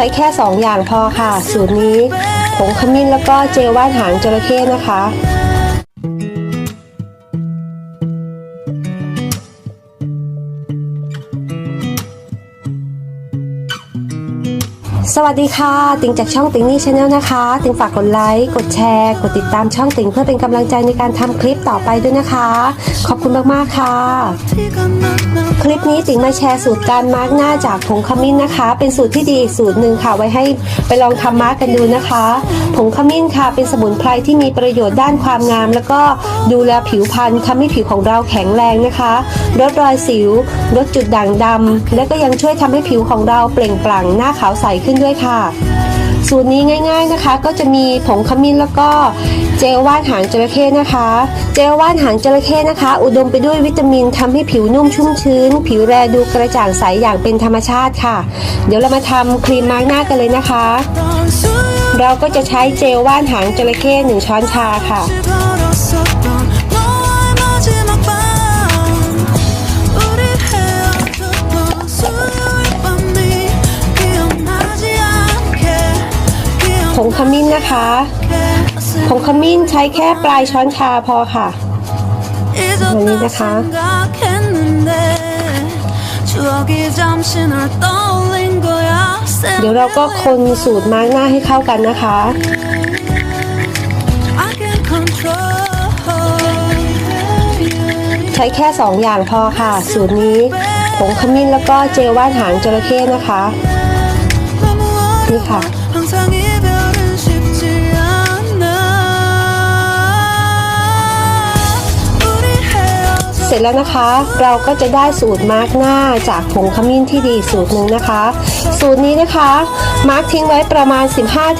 ช้แค่ 2 อย่างพอค่ะ สูตรนี้ผงขมิ้นแล้วก็เจลว่านหางจระเข้นะคะ สวัสดีค่ะ ติงจากช่องติงนี่ชาแนลนะคะ ติงฝากกดไลค์ กดแชร์ กดติดตามช่องติงเพื่อเป็นกำลังใจในการทำคลิปต่อไปด้วยนะคะ ขอบคุณมากๆค่ะ คลิปนี้ติงมาแชร์สูตรการมาร์กหน้าจากผงขมิ้นนะคะ เป็นสูตรที่ดีอีกสูตรหนึ่งค่ะ ไว้ให้ไปลองทำมาร์กกันดูนะคะ ผงขมิ้นค่ะ เป็นสมุนไพรที่มีประโยชน์ด้านความงาม แล้วก็ดูแลผิวพรรณทำให้ผิวของเราแข็งแรงนะคะลดรอยสิวลดจุดด่างดำและก็ยังช่วยทำให้ผิวของเราเปล่งปลั่งหน้าขาวใสขึ้นด้วยค่ะ สูตรนี้ง่าย ๆนะคะ ก็จะมีผงขมิ้นแล้วก็เจลว่านหางจระเข้นะคะ เจลว่านหางจระเข้นะคะ อุดมไปด้วยวิตามินทำให้ผิวนุ่มชุ่มชื้น ผิวแรดูกระจ่างใสอย่างเป็นธรรมชาติค่ะ เดี๋ยวเรามาทำครีมมาร์กหน้ากันเลยนะคะ เราก็จะใช้เจลว่านหางจระเข้หนึ่งช้อนชาค่ะ งขมิ้นนะคะผงขมิ้นใช้แค่ปลายช้อนชาพอค่ะวันนี้นะคะเดี๋ยวเราก็คนสูตรมาร์กหน้าให้เข้ากันนะคะใช้แค่ 2 อย่างพอค่ะ สูตรนี้ผงขมิ้นแล้วก็เจลว่านหางจระเข้นะคะ นี่ค่ะ เสร็จแล้วนะคะ เราก็จะได้สูตรมาร์กหน้าจากผงขมิ้นที่ดีสูตรหนึ่งนะคะ สูตรนี้นะคะมาร์กทิ้งไว้ประมาณ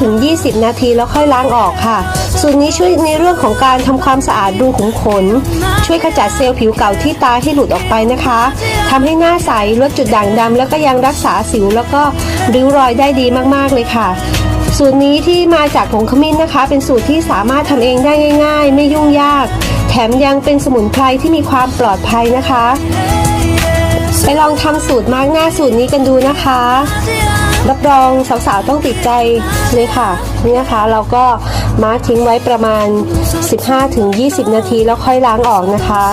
15-20 นาทีแล้วค่อยล้างออกค่ะ สูตรนี้ช่วยในเรื่องของการทำความสะอาดรูขุมขน ช่วยขจัดเซลล์ผิวเก่าที่ตายให้หลุดออกไปนะคะทำให้หน้าใสลดจุดด่างดำแล้วก็ยังรักษาสิวแล้วก็ริ้วรอยได้ดีมากๆเลยค่ะ สูตรนี้ที่มาจากผงขมิ้นนะคะ เป็นสูตรที่สามารถทำเองได้ง่าย ๆ ไม่ยุ่งยาก แถมยังเป็นสมุนไพรที่มีความปลอดภัยนะคะ ไปลองทำสูตรมาร์กหน้าสูตรนี้กันดูนะคะ รับรองสาวๆต้องติดใจเลยค่ะ นี่นะคะเราก็มาร์กทิ้งไว้ประมาณ 15-20 นาทีแล้วค่อยล้างออกนะคะ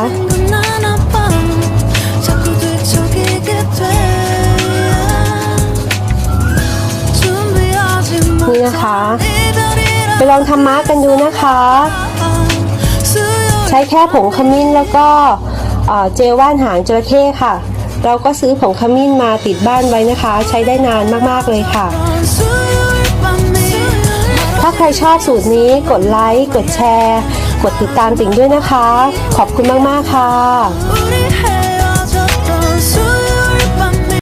องธรรมะกันดูนะคะ ใช้แค่ผงขมิ้นแล้วก็เจลว่านหางจระเข้ค่ะ เราก็ซื้อผงขมิ้นมาติดบ้านไว้นะคะ ใช้ได้นานมากๆเลยค่ะ ถ้าใครชอบสูตรนี้กดไลค์กดแชร์ กดติดตามติ่งด้วยนะคะ ขอบคุณมากๆค่ะ